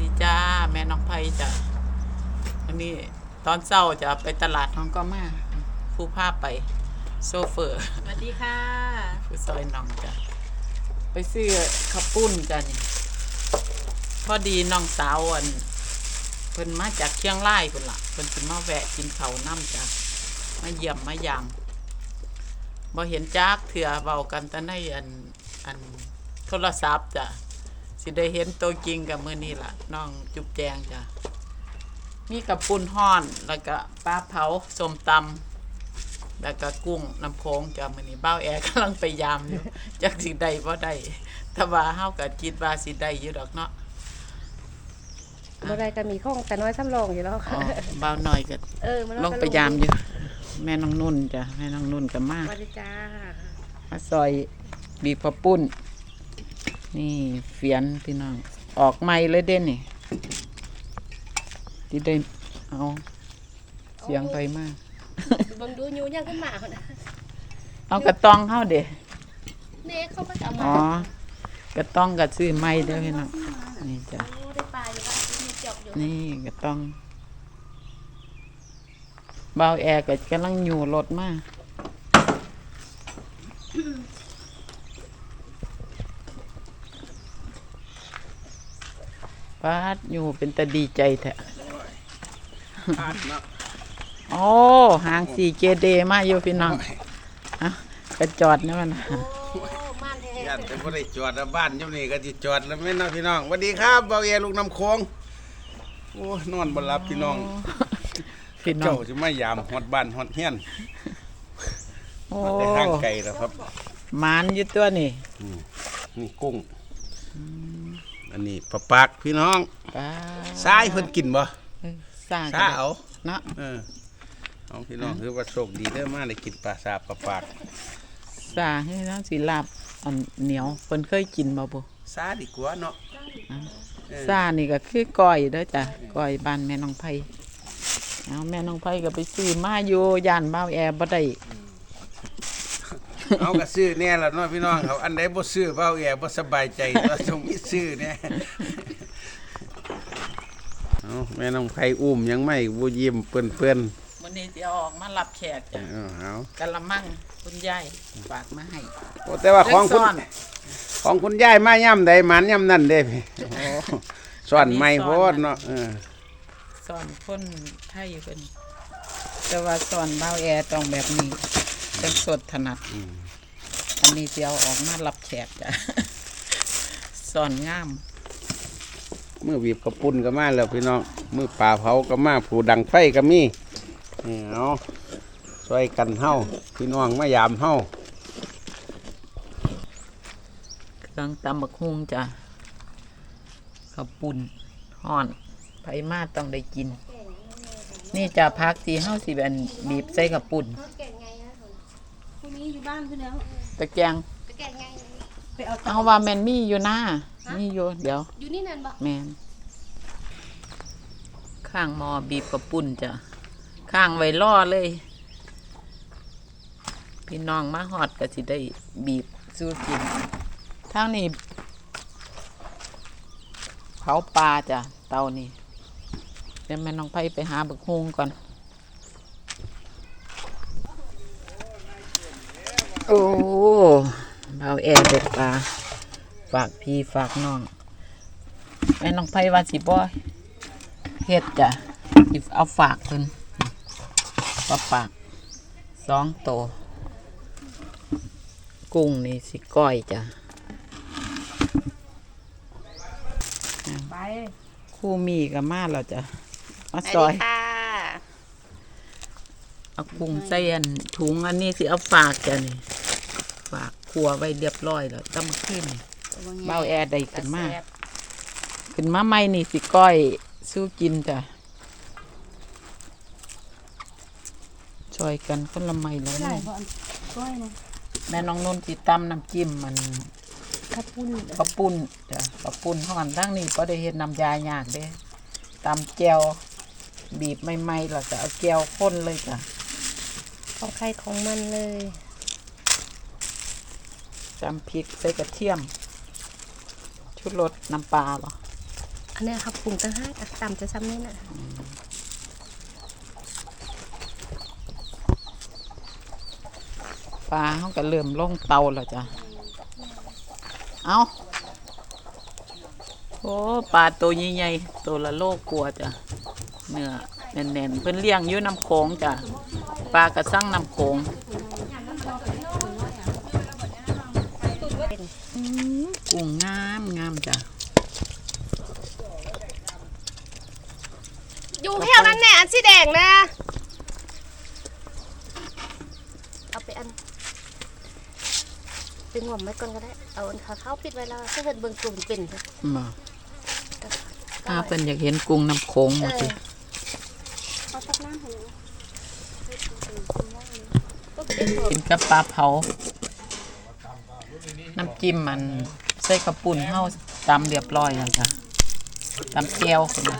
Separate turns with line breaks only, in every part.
ดีจ้า แม่น้องไพจ้ะวันนี้ตอนเช้าจะไปตลาดน้องก็มาผู้ภาพไปโซเฟอร์
สวัสดีค่ะ
ผู้ซอยน้องจ้ะไปซื้อข้าวปุ้นจ้ะนี่พอดีน้องสาวอันเพิ่นมาจากเชียงรายพุ่นละเพิ่นสิมาแวะกินข้าวน้ำจ้ะมาเยี่ยมมายามบ่เห็นจักเถื่อเว้ากันแต่ในอันอันโทรศัพท์จ้ะ สิได้เห็นตัวจริงกับมื้อนี้ล่ะน้องจุ๊บแจงจ้ะมีกับปุ้นฮ้อนแล้วก็ปลาเผาส้มตำแล้วก็กุ้งน้ำโค้งจ้ะมื้อนี้เบ้าแอร์กำลังไปยามอยู่จักสิได้บ่ได้แต่ว่าเฮาก็คิดว่าสิได้อยู่ดอกเนาะ
บ่ได้ก็มีข้องแต่น้อยซ้ำรองอยู่แล้ว
อ๋
ค่ะ
อเบ้าน้อยก็
เออมัน
ลงไปยามอยู่แม่น้องนุ่นจ้ะแม่น้องนุ่นก็มา
สวัสดีจ้า
มาซอยบีบปะปุ้น นี่เฟียนพี่น้อง ออกใหม่เลยเด่นนี่ที่ได้เอาเสียงไปมาก
เบิ่งดูยูยังขึ้นมาพุ่นน่ะ
เอากระตองเฮาเด้
เน่เขาก็จะเอามา
อ๋อกระต้องกระซื้อไม้เด้อพี่น้องนี่จ้ะ
โอ้ได้ปลาอยู่บ้านมีจอกอยู่
นี่กระต้องเบาแอร์ก็กำลังอยู่รถมา ปาดอยู่เป็นตาดีใจแท้
พลาดเนาะ
โอ้หางสีเจเดมาอยู่พี่น้องฮะกระจอดนะมันน่ะ
โอ้ม่านแท้
ญาติแต่บ่ได้จอดแล้วบ้านอยู่นี่ก็สิจอดแล้วแม่น้องพี่น้องสวัสดีครับเบาเอลูกน้ำโค้งโอ้ยนอนบ่หลับพี่น้อง
พี่น้อ
เจ้างสิมายามฮอดบ้านฮอดเฮียน
โอ้
มาแต่ทางไกลแล้วครับ
หมานอยู่ตัวนี่
นี่กุ้งอั นนี้ปลาปากพี่น้อง
ปลา
ทรายเพิ่นกินบ่
เออสร้าง
ซาเอา
เนาะ
เออเอาพี่น้องคือว่าโชคดีเด้อมาได้กินปลาสาบปลาปาก
สร้างให้น้ำสีลาบอันเหนียวเพิ่นเคยกินบ่บ่
ซาดีกว่าเนาะเออ
ซ่านี่ก็คือก้อยเด้อจ้ะก้อยบ้านแม่น้องไผเอาแม่น้องไผก็ไปซื้อมาอยู่ย่านบ้าวแอร์บ่ได้
เอาก็ซื้อแน่ละเนาะพี่น้องเขาอันใดบ่ซื้อเบาแอบ่สบายใจตัวต้องมีซื้อแน่เอาแม่น้องไผอุ้มยังไม่บ่ยิ้มเปิ้น
วันนี้สิเอาออกมารับแขก
ๆ
จ้ะ
เอาเอา
กะละมังคุณยายฝากมาให้
โอ้แต่ว่าของคุณ
เล็กซ่อน
ของคุณยายมาย่ำใดหมันย่ำนั่นเด้พี่โอ้ซ่อนไม่โพดเนาะเออ
สอนคนไทยเพิ่นแต่ว่าสอนบ้าวแอร์ต้องแบบนี้จังสดถนัดอั นนี้สิเอาออกมารับแขกจ้ะสอนงาม
มือบีบกระปุ่นก็มาแล้วพี่น้องมือป่าเผาก็มาผู้ดังไฟก็มีนี่เอาช่วยกันเฮาพี่น้องมายามเฮา
เครื่องตำบักฮุงจ้ะข้าวปุ่นห่อนไผมาต้องได้กิน นี่จะพักสีเฮาสิเป็นบีบใส่ข้าวปุ่น
แก่ไงนะพรุ่งนี้อยู่บ้านเพิ่นแล้ว
ตะแกรง
ไปแก่ไง
ไปเอา
เอาว่าแมนมีอยู่นะมีอยู่เดี๋ยว
อยู่นี่นั่นบ่
แมนข้างหมอบีบข้าวปุ่นจ้ะข้างไว้ล่อเลย พี่น้องมาหอดก็สิได้บีบสู้กินทางนี้เผาปลาจ้ะเตานี่เดี๋ยวแม่น้องไผไปหาบึกฮุงก่อน โอ้เบาแอร์เด็ดปลาฝากพี่ฝากน้องแม่น้องไผว่าสิบ่เฮ็ดจ้ะสิเอาฝากเพิ่นปลาปากสองโตวกุ้งนี่สิก้อยจ้ะ
ไป
คู่มีก็มาแล้วจ้ะมาซอย
ค่ะ
เอากุ้งใส่อันถุงอันนี้สิเอาฝากจ้ะนี่ ฝากครัวไว้เรียบร้อยแล้วตั้งขึ้นเบาแอร์ได้ขึ้นมาขึ้นมาใหม่นี่สิก้อยสู้กินจ้ะช่วยกันคนละไม้ละ
ได้
ไม้
เพราะอันก้อยนะ
แม่น้องนุ่นสิตำน้ำจิ้มมัน
ข้าวปุ้น
ปลาปุ่นจ้ะปลาปุ่นห่อนทั้งนี้ก็ได้เฮ็ดน้ำยายากเด้ตำแจวบีบใหม่ๆแล้วก็เอาแจวข้นเลยจ้ะ
ของใครของมันเลย
จำพริกใส่กระเทียม ชุดรสน้ำปลาบ่
อันเนี้ยครับปรุงตั้งห้าต่ำจะซ้ำนี่น่ะ
ปลาเขาก็เริ่มลงเตาแล้วจ้ะ เอาโอ้ปลาตัวใหญ่ๆตัวละโลกลัวจ้ะ เนื้อแน่นๆ เพิ่นเลี้ยงอยู่น้ำโขงจ้ะ ปลากระสั่งน้ำโขงอืมกุ้งงามงามจ้ะ
อยู่แถวนั้น แน่อันสีแดงนะ เอาไปอันเป็นหอมไว้ก่อนก็ได้ เอาอันขาเข้าปิดไว้แล้วถ้าเกิดเบิ่งกลุ่มเป็นค่ะ
มาถ้าเพิ่นอยากเห็นกุ้งน้ำโขง
เอ
มา
อ
สิ
เอาตักน้ำให้หนู
ก็เป็นหอม
กินกับปลาเผา น้ำจิ้มมันใส่กระปุ่นเฮาตำเรียบร้อยแล้วจ้ะตำแก้วคนละ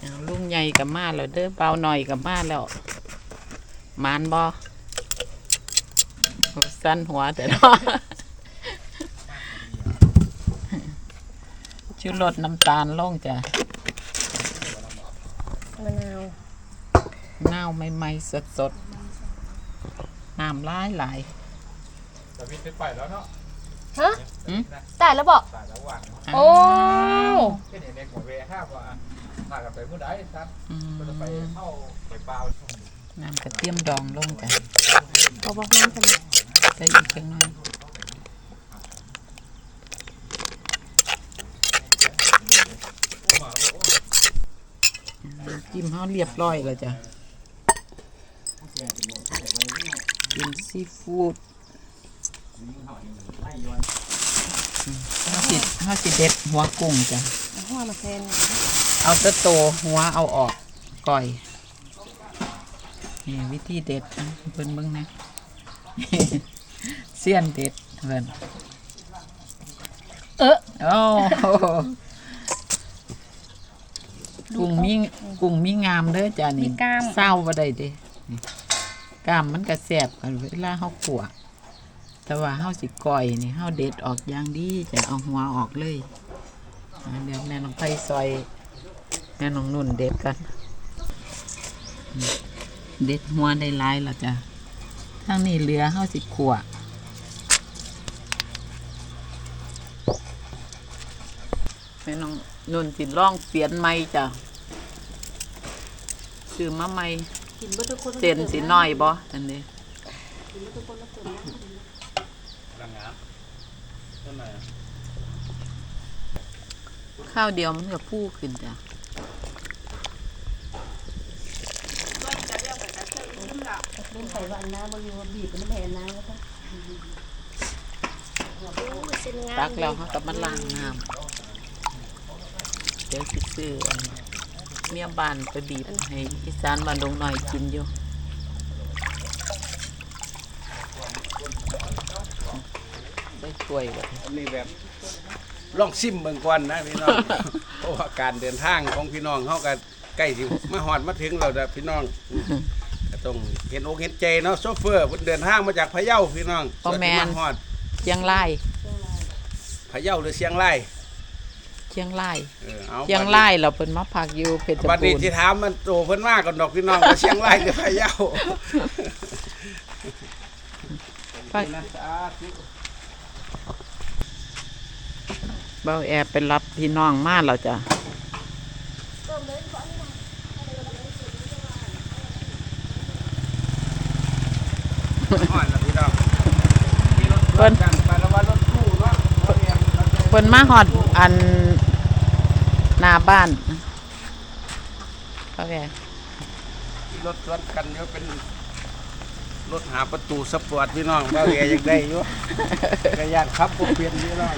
เอาลุง ใหญ่กับมาแล้วเด้อเบาหน่อยกับมาแล้วมานบอสั้นหัวแต่เนาะชูรสน้ำตาลลงจ้ะ
มะนาว
น้าวใหม่ๆสดๆน้ำหลายหลาย
แต่พี่ไปแล้วเนาะ
ฮะ
หืม
ตายแล้วบอก
ตายแล้ววัน
โอ้
เป็นอย่างในหัวเวห้าว่าพากันไปเมื่อใดครับ
อืม
ก็จะไปเข้าไปเปล่า
น้ำกระเทียมดองลงจ้ะ
เอาบอกน้ำทำไม
ใส่อีกจังหน่อยน้ำจิ้มเขาเรียบร้อยแล้วจ้ะกินซีฟู้ดอืมเขาสิเขาสิเด็ดหัวกุ้งจ้ะ
เอาหัวมาแทน
เอาแตะโตหัวเอาออกก่อยนี่วิธีเด็ดนะเพิ่นเบิ่งนะเสี้ยนเด็ดเพิ่น
เออ
โอ้โหกุ้งมีกุ้งมีงามเด้อจ้านี่
มีกล้าม
เศร้าบ่ได้เด้นี่กล้ามมันก็แซ่บกันเวลาเฮาขัวแต่ว่าเฮาสิก่อยนี่เฮาเด็ดออกอย่างดีจะเอาหัวออกเลยอ่าเดี๋ยวแม่น้องไผซอย แม่น้องนุ่นเด็ดกันอืมเด็ดหัวได้หลายแล้วจ้ะทั้งนี้เหลือเฮาสิขัวแม่น้องนุ่นสิล่องเปลี่ยนใหม่จ้ะซื้อมาใหม่
กินบ่ทุกคน
เส้นสิน้อยบ่อันนี้
กินบ่ทุกคนแล้วเติมน้ำ
ลังงานนั่นแหละ
ข้าวเดียวมันก็ฟูขึ้นจ้ะ
เล่นไปว่าอันน้ำบ่อยู่ว่าบีบมันแผ่นน้ำแล้วก็
โอ้ยเส้นงาม
ตักแล้วเฮาก็มาล้างน้ำเดี๋ยวสิซื้ออันเมียบ้านไปบีบให้อีสานบ้านดงน้อยกินอยู่ได้ช่วยบ่
อันนี้แบบลองซิมเบิ่งก่อนนะพี่น้อง เพราะว่าการเดินทางของพี่น้องเขาก็ใกล้สิมาฮอดมาถึงแล้วนะพี่น้องอืมก็ ต้องเห็นอกเห็นใจเนาะโซเฟอร์เพิ่นเดินทางมาจากพะเยาพี่น้อง
บ่แม่น
ส่วนที่าฮอด
เชียงราย
พะเยาหรือเชียงราย
เชียงราย
เออเอา
เชียงรายเราเพิ่นมาพักอยู่เพชร
บัด
บู
นี้
รณ์
ที่ถามมันโตเพิ่นมาก่อนดอกพี่น้องว่าเชียงรายหรือพะเยา
พักเบาแอร์ไปรับพี่น้องมาแล้วจ้ะ
ฮอดแล้วพี่น้องมีรถ
เพิ่น
กันไปแล้วว่ารถตู้เนาะเอาเรียนเอาเรียน
เพิ่นมาฮอดอันหน้าบ้านเบาแอร์
มีรถสวนกันอยู่เป็นรถหาประตูสปอร์ตพี่น้องว่าแกอยากได้อยู่ก็อยากขับบ่เปลี่ยนพี่น้อง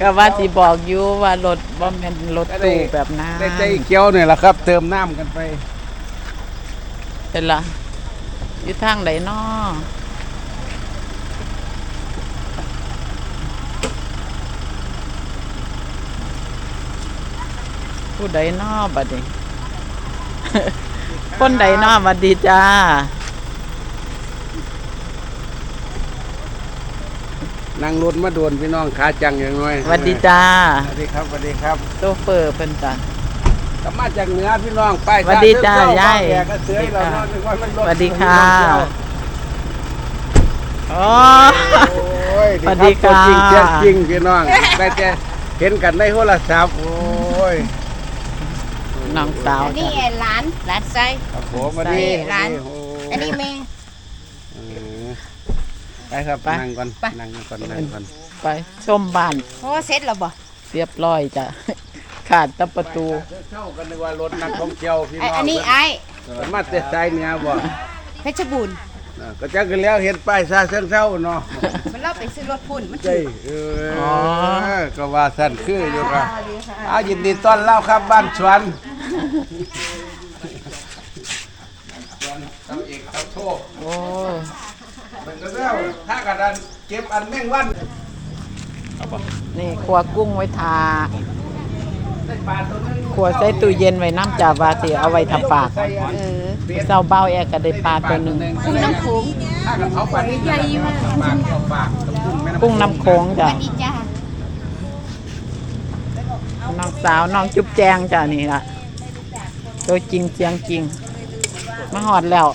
ก็ว่าสิบอกอยู่ว่ารถบ่แม่นรถตู้แบบนั้น
ได้ใจเกี้ยวเนี่ยแหละครับ เติมน้ำกันไป
เป็นล่ะ อยู่ทางใดน้อผู้ใดน้อบัดนี้คนใดน้อบัดดีจ้า
นั่งรถมาโดนพี่น้องขาจังอย่างน้อย
สวัสดีจ้า
สวัสดีครับ สวัสดีครับ
โซเฟอร์เพิ่นจ้ะ
กลับมาจากเหนือพี่น้องไป
สวัสดีจ้า
เชิญเข้
ยาย
แกก็เสือเราเนาะนึกว่ามันรถ
สวัสดีค่ะอ๋อ
โอ้ย
สวัสดีค่ะ
ตัวจริงเสียงจริงพี่น้องได้แต่เห็นกันในโทรศัพท์โอ้ย
น้องสาว
อันนี้
จ้ะ
หลานหลานไส้
ครับผมสวัสดี
ร้าน
โอ้
อันนี้แม่
เออไปครับ
ไป
นั่งก่อน
ไป
นั่งก่อนนั่งก่อน
ไปชมบ้าน
โอ้เสร็จแล้วบ่
เรียบร้อยจ้ะ ขาดแตะประตู
เช่ากันนึกว่ารถนักท่องเที่ยวพี่
ไอ้
น้อง
อันนี้
เพิ่
ไอ้
เพิ่นมาแต่ใจเหนือบ่
เพชรบูรณ์
น่ะก็จักกันแล้วเห็นป้ายซาเชิงเศร้าเนาะ
มันเล่าไปซื้อรถพุ่นมัน
ใช่
ถือ
เออ ก็ว่าสั่นคืออยู่ครับเอายินดีต้อนรับครับบ้านสวนสวนทำเอกทำโชค
โอ้ย
เป็นก็แล้วถ้ากระดานเก็บอันแมงวัน
นี่ครัวกุ้งไว้ทา
ได้ปลาตัวนึง
ครัวใส่ตู้เย็นไว้น้ำจ่าวาสิเอาไว้ทำปาก
ใส่อัน
เออ
เศร้าเบ้าแอก็ได้ปลาตัวหนึ่ง
กุ้งน้ำโขง
ถ้ากับเขาปลานี่ใหญ่มากปากเอาปากกับกุ้งแม่น้ำ
กุ้งน้ำโขงจ้ะ
อันนี้จ้า
น้องสาวน้องจุ๊บแจงจ้ะนี่ล่ะตัวจริงเสียงจริงมาหอดแล้ว
เ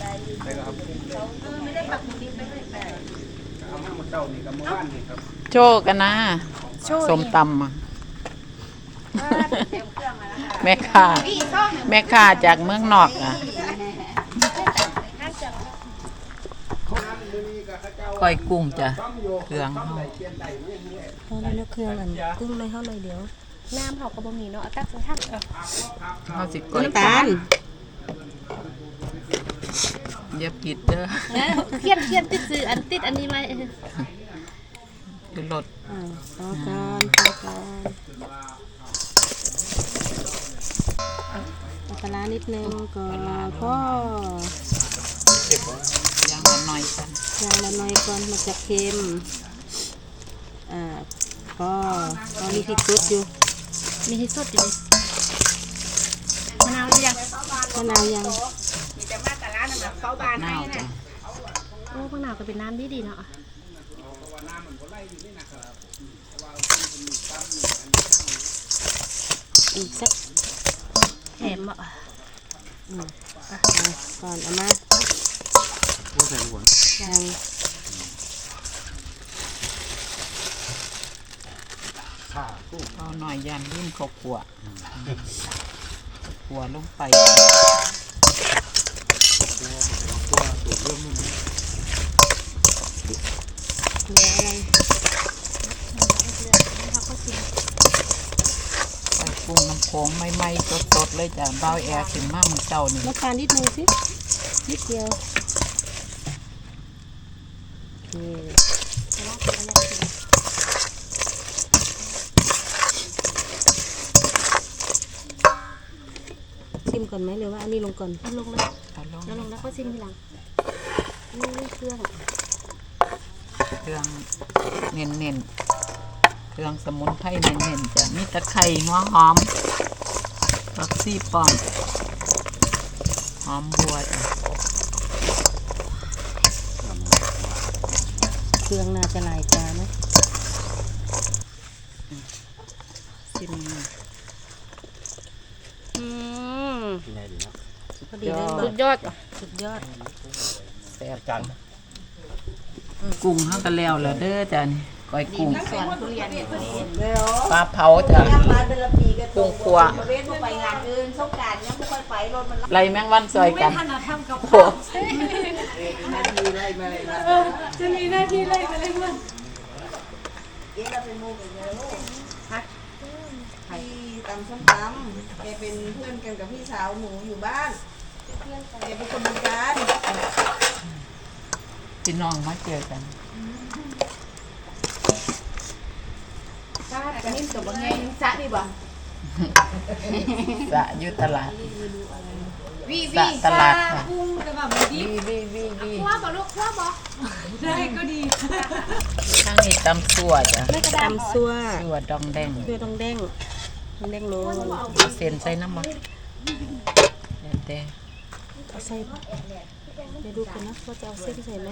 อามาหมดเจ้านี่กับหมู่บ้านนี่ครับ
โชคกันนะสมตำอะ แม่ค้าแม่ค้าจากเมืองนอกอะก้อยกุ้งจ้ะเครื่องเฮา
เอาเลยนะเครื่องอันกุ้งเลยเฮาเลยเดี๋ยวน้ำเฮาก็บ่มีเนาะเอาตักใส่ทัก
เฮาสิก้อย
น้ำตาล
อย่าผิดเด้อ
เขียนเขียนติดซื้ออันติดอันนี้ไว้
คือรถ
อ่าพอกันพอกัน เอาปลาร้านิดนึงก็พอ
ย่างละหน่อยกัน
ยางละหน่อยก่อนมันจะเค็มอ่าพอพอมีพริกสดอยู่
มีที่สุดอยู่มะนาวหรือยัง
มะนาวยัง
นาวจ้ะ
โอ้มะนาวก็เป็นน้ำดีดีๆเนาะ
อีกสัก
แถมอะ
อะก่อนเอามายัง
เอาหน่อยยันรุ่มข้าวคั่วคั่วลงไป
เหลืออะไร
ใส่ กุ้งน้ำโขงใหม่ๆสดๆเลยจ้ะเบ้าแอร์ขึ้นมาเมื่อเจ้านี่
น้ำตาลนิดนึงสินิดเดียวโอเคชิมก่อนไหมหรือว่าอันนี้ลงก่อน
เอาลงเลย
เอาลง
แล้วลงแล้วก็ซิมทีหลัง
นี่เครื่อง
เครื่องเน้นๆ เครื่องสมุนไพรเน้นๆจ้ะมีตะไคร้หัวหอมผักซี่ปอมหอมบัวจ้ะ
เครื่องน่าจะหลายจานนะ
ซิม
อืมพอดีเลย
สุดยอด
สุดยอด
แซ่บจังกุ้งเฮาก็แล้วแล้วเด้อจ้ะนี่ ก้อยกุ้งปลาเผาจ้ะกุ้งคั่ว
เว้นบ่ไปงานอื่นสงกรานต์ยังบ่ค่อยไปรถมัน
ไล่แมงวันซอยกันโอ้
ตำส้มตำแกเป็นเพื่อนกันกับพี่สาวหนูอยู่บ้านแกเป็นคนบึงการ
พี่น้องมาเจอกัน
ป้าจะนิ่ม กับบ่ไงซะนี่บ่
สะอยู่ตลาด
วี
สะ
วี
ตลาดค่ะวีวีวีวี
ว่าบ่ลูกว่าบ่
ข้างนี้ตำซั่วจ้ะ
ตำซัว
ซั่วดองแดง
เพื่อต้องเด้งต้องเด้งโล
เอาเส้นใส่น้ำมันแล้วแต่
เอาใส่เดี๋ยวดูกันนะว่าจะเอาเส้นใส่ไหม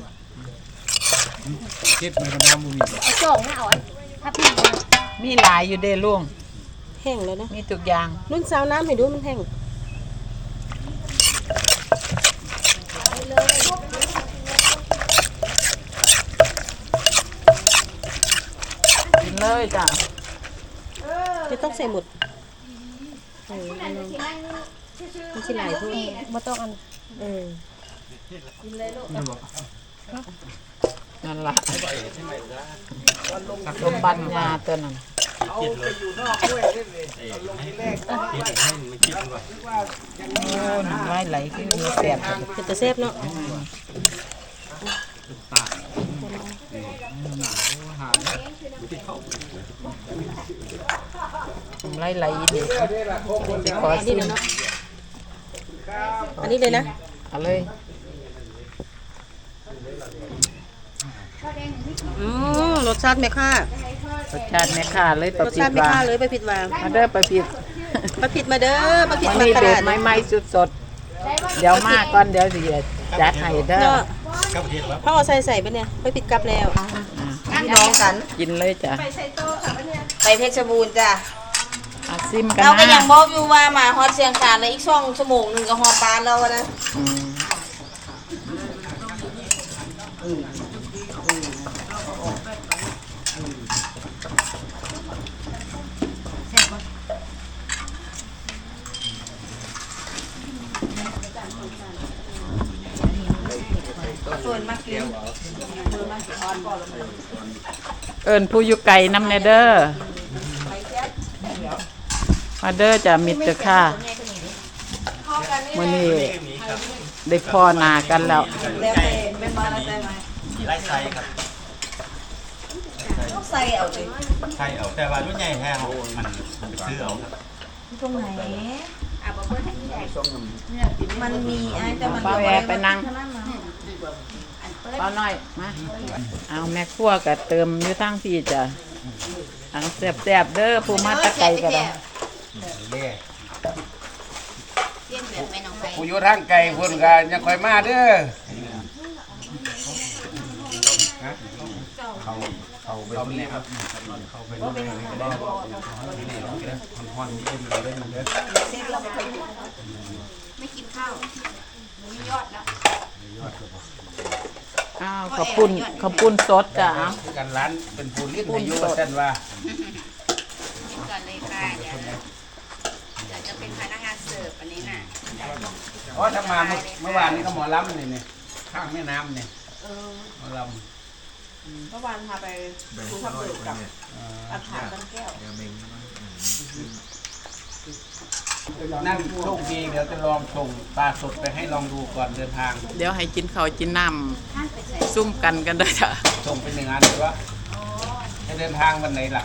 เจ็ดไม่บรรดาบุมี
เอาจ่องให้เอาไอ้ถ้าพี่ มา
มีหลายอยู่เด้ลุง
แห้งแล้วนะ
มีทุกอย่าง
รุ่นสาวน้ำให้ดูมันแห้ง
กินเลยจ้ะ
จะต้องใส่หมดเออมันมันสิหลายทุ่น
บ่ต้องอัน
เออ
นั่ นล่ะลมบันยาตัวนั้น
เอาไปอยู่นอกด้วยเล่นเลยเอาลงที่แรกเนาะ
โอ้น้ำลายไหลคือมีแสบ
เป็นตะแซ่บเนาะ
น้ำลายไหลเด็ก
นี่ล่ะพวกคน
สิขอ
อัน
ซิ
นี้
ม
เลยเนาะอันนี้เลยนะ
เอาเลย
อืมรสชาติแม่ค่าร
สชาติแม่ค้าเลยประ
รส
ผิ
ชา
ด
ติแม่
ว่า
ค่าเลยไปผิดวาง
มาเด้อประผิด
ไปผิดมาเด้อไปผิด
วัน
มา
นี้
ต
เด็
ลา
ด
ด
ไม้ไม้สุดสดเดี๋ยวมาก่อนเดี๋ยวสิจัดให้เด้อ
เนาะพ่อเอาใส่ใส่ไปเนี่ยไปผิดกลับแล้ว
พี่น้องกัน
กินเลยจ้ะ
ไปเพชรบูรณ์จ้ะ
อาซิมกัน
เราก็ยั
นะ
งบอกอยู่ว่ามาฮอดเชียงคานแล้วอีกช่องชั่วโมงหนึงก็ฮอดปานเราอะนะ
อืม
ส่วนมากกิน
เอิ้นผู้อยู่ไกลนำแน่เด้อมาเด้อจ้ะมิตรค่ะ
เข้ากันนี่
มื้อนี้ได้พ่อหน้ากันแล้ว
แล้วแต่แม่นมาแล้วแต่ไหม
ไล่ไซครับ
ต้องใส่เอาสิ
ไซเอาแต่ว่ารุ่นใหญ่แท้มันมันไปซื้อเอาครับ
ตรงไหนมันมีไอ้แต่มัน
เป้าแอร์ไปนั่ง
เท่านั้นนะ
เป้าน้อยมาเอาแม่ครัวก็เติมอยู่ทั้งที่จ้ะอังแซ่บๆเด้อผู้มาแตะไกลก็ได้
เล่
เลี้ยงแบบแม่น้องไป
ผู้อยู่ทางไกลพุ่นก็ยังค่อยมาเด้อฮะเขาเขาไปที่นี่ครับเขาไปที่นี่ก็ได้ฮอนๆนี่เอ็มเราได้มันเด้อ
ไม่กินข้าวมียอดแล้ว
อ้าวข้าวปุ้นข้าวปุ้นสดจ้ะเอา
กันร้านเป็นผู้ลิ้นอายุว่าซั่นว่า
กินก่อนเลยค่ะเดี๋ยวเดี๋ยวจะเป็นพนักงานเสิร์ฟอันนี้น่ะ
เพราะถ้ามาเมื่อเมื่อวานนี้ก็หมอลำนี่นี่ข้างแม่น้ำนี่หมอล
เมื่อวานพาไปดูทับเบิกกับอัฐานกันแก้วำ
นั่นโชคดีเดี๋ยวจะลองส่งปลาสดไปให้ลองดูก่อนเดินทาง
เดี๋ยวให้กินข้าวกินน้ำซุ่มกันกันเด้อจ้ะ
ส่งเป็นหนึ่งอันหรือว่าจะเดินทางวันไหนล่ะ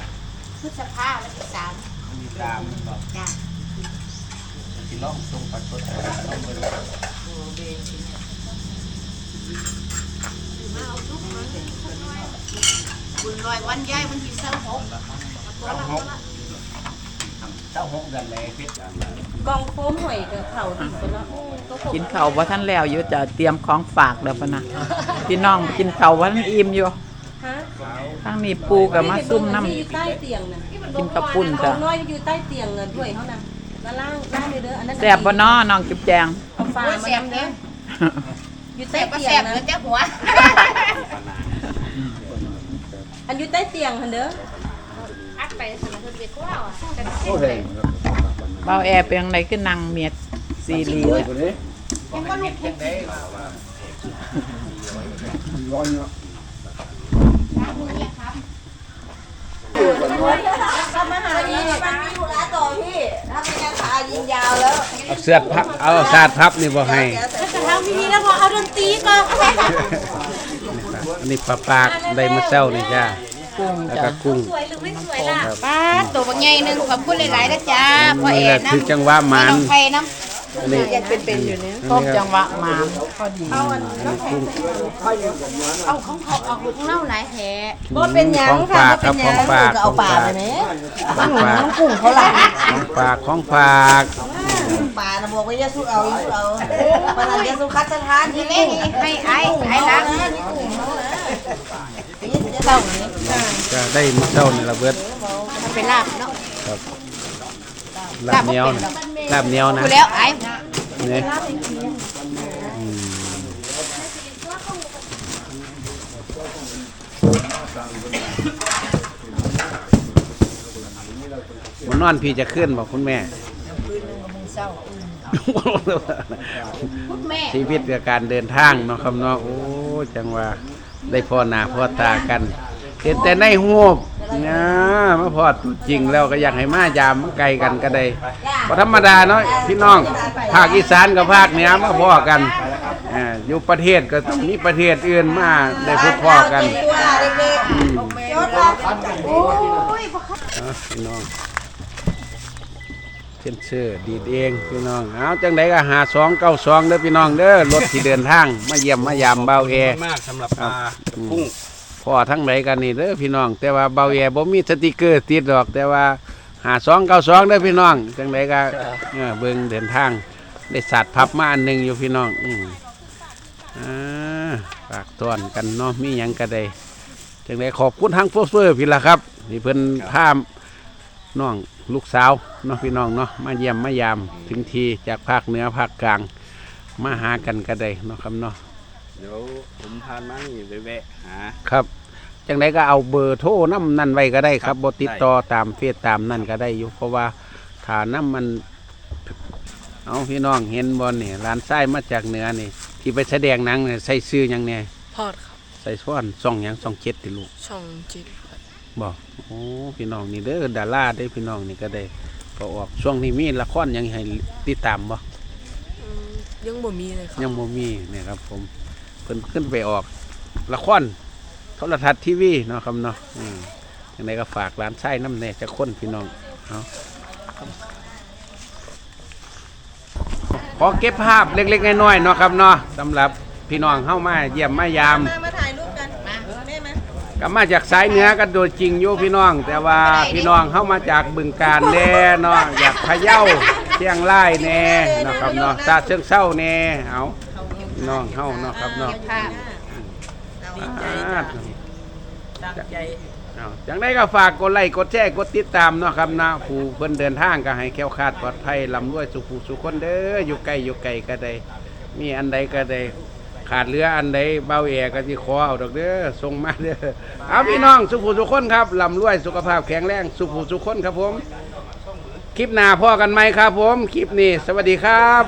พฤษภาและที่สาม
วันที่สามบอก
จ้ะ
ที่ลองส่งปลาสดไปลองเบิ่ง
บุญรอยวันย้ายวันที่เสาร์หก
เจ้าหก เจ้าหกเดือนเลยพิษ
กองโค้มหอยกับเข่าถึงคนละก็คง
กินข้าวว่าท่านแล้วอยู่จะเตรียมของฝากเด้อปะนะพี่น้องกินข้าวว่าท่านอิ่มอยู่
ฮะ
ทั้งนี้ปูกับมาซุ่มน้ำ
ที่อยู่ใต้เตียงน่ะ
กินข้าวปุ้น
ขอ
จ้ะ
งน้อยอยู่ใต้เตียงเงินถ้วยเขาน่ะมาล่างล่างเลยเด้ออันนั้น
แซ่บบ่น้อน้องจุ๊บแจง
เอาฟ้า
โอ้ย
มา
แซ่บ
นำ
เด้
เด้
อ
ออยู่
แซ่
ใต้
บก็
เตีย
แซ่
ง
บ
นะ
เหมือนจ้าหัว
อันอยู่ใต้เตียงหันเด้อ
อัดไปสมัยเพิ่นเด็กกว่าอะแต่
โอ้ย
เบาแอร์เป็นยังไงคือนั่งเมียดซีรีส์เลย
ยังว่าลูกยังได้มาว่าร้อนเนาะ
ถ้ามาหาอีกมันมีธุระต่อพี่ถ้าไม่งั้นขายิงยาวแล้ว
เอาเสื้อพับเอาสาดพับนี่บ่ให้
กระทั่งพี่นี่แล้วพอเอาดนตรีก็
อันนี้ปลาปากได้มาเช้านี่จ้า
กุ้ง
แล้ว
จ้ะ
ก็กุ้ง
สวยหรือไม่สวยล่ะ
ป้าตัวบางใหญ่หนึงขอบคุณหลายๆนะจ้าพ่อ
นี่
เอ๋
แหละ
น้
คือจังหวะำมั
แม่
น
น้องไผ่น้
อันนี้
ยังเป็นๆอยู่เนี่ย
ต้มจังหวะมาพอดีำ
เอาของเขาเอาของเล่าหลายแท้
บ่เป็นหยัง
ของ
ค่ะ
ฝาก
บ่
ค
เป็
รับ
นห
ข
ยั
องงฝาก
ก็เอาปลาไปไหม
ของฝาก
กุ้งเขาหลัง
ของฝากของฝาก
ปลานะบอกว่าอย่าสู้เอาอย่าสู้เอาปลาอย่าสู้คัดสถาน
นี่
ที่
แม่
นี่
นี่ให้ไอ้ไอ้รัก
นี่กุ้งเขานะ
เท่านี้
ก็ได้มื้อเช้านี่ละเบิด
มันเป็นลาบเนาะ
ลาบเหนียวนะลาบเหนียวนะ
กูแล้วไอ้
นี่มันนอนพี่จะขึ้นบอกคุณแม่
แม่
ชีวิตกับการเดินทางเนาะครับเนาะโอ้จังว่าได้พ่อหน้าพ่อตากัน เห็นแต่ในหูบนะมาพอตัวจริงแล้วก็อยากให้มายามมาไกลกันก็ได้พธรรมดาเนาะพี่น้องภาคอีสานกับภาคเหนือมาพ่อกันอ่าอยู่ประเทศก็ต้องมีประเทศอื่นมาได้พบพ่อกัน
ตัวเด็กๆยอดรักโอ้ย
เอาพี่น้องเช่นเชื่อดีดเองพี่น้องเอาจังไดก็หาสองเก้าสองเด้อพี่น้องเด้อรถที่เดินทางมาเยี่ยมมายามเบาแอ
มากสำหรับ
ครับ
ปลากุ้ง
พ่อทั้งไหนกันนี่เด้อพี่น้อง แต่ว่าเบาแอบ่มีสติกเกอร์ติดดอก แต่ว่าหาสองเก้าสองเด้อพี่น้องจังไดก็เออเบิ่งเดินทาง ได้สัตว์พับมาอันหนึ่งอยู่พี่น้องอืมอ่าฝากต้อนกันเนาะมีหยังก็ได้จังไดขอบคุณทางโฟเฟอร์พี่ละครับที่เพิ่นพามน้องลูกสาวเนาะพี่น้องเนาะมาเยี่ยมมายามถึงทีจากภาคเหนือภาคกลาง มาหากันก็ได้เนาะครับเนาะ
เดี๋ยวผมพานมานี่ไปแวะหา
ครับ จังไดก็เอาเบอร์โทรน้ำนั่นไว้ก็ได้ครับ
ครับ
บติดต่อตามเฟซตามนั่นก็ได้อยู่เพราะว่าถ้าน้ำมัน เอาพี่น้องเห็นบอลนี่ร้านไส้มาจากเหนือนี่ ที่ไปแสดงหนังเนี่ยใส่ซื้อหยังเนี่ย
พอดครับ
ใส่ซ้อนซ่องหยังซ่องเจ็ดติลูก
ช่องจิตครับ
บอกโอ้พี่น้องนี่เด้อดาราได้อพี่น้องนี่ก็ได้ก็ออกช่วงนี้มีละครหยังให้ติดตามบ่
อืมยังบ่มีเลยครับ
ยังบ่มีเนี่ยครับผม เพิ่นขึ้นไปออก ละครโทรทัศน์ทีวีเนาะครับเนาะอืมยังไงก็ฝากร้านไส้น้ำแน่จะค้นพี่น้องเอาขอเก็บภาพเล็กๆน้อยๆเนาะครับเนาะสำหรับพี่น้องเข้ามาเยี่ยมมายาม
มามาถ่ายรูปกันมาแม่มา
ก็มาจากสายเหนือกันโดยจริงอยู่พี่น้อง แต่ว่าพี่น้องเข้ามาจากบึงการแน่เนาะอยากพะเยาเชียงรายแน่เนาะครับเนาะซาเชิงเศร้าแน่เอา พี่น้องเข้าเนาะครับเนาะ
ค่ะ
อ่า
ตั้งใจ
เอาจังได้ก็ฝากกดไลค์กดแชร์กดติดตามเนาะครับนะผู้เพิ่นเดินทางก็ให้แคล้วคลาดปลอดภัยลำรวยสุขผู้สุขคนเด้ออยู่ไกลอยู่ไกลก็ได้ มีอันใดก็ได้ขาดเหลืออันใดเบาแอก็สิขอเอาดอกเด้อส่งมาเด้อเอาพี่น้องสุขผู้สุขคนครับลำรวยสุขภาพแข็งแรงสุขผู้สุขคนครับผม คลิปหน้าพ่อกันไหมครับผม คลิปนี้ สวัสดีครับ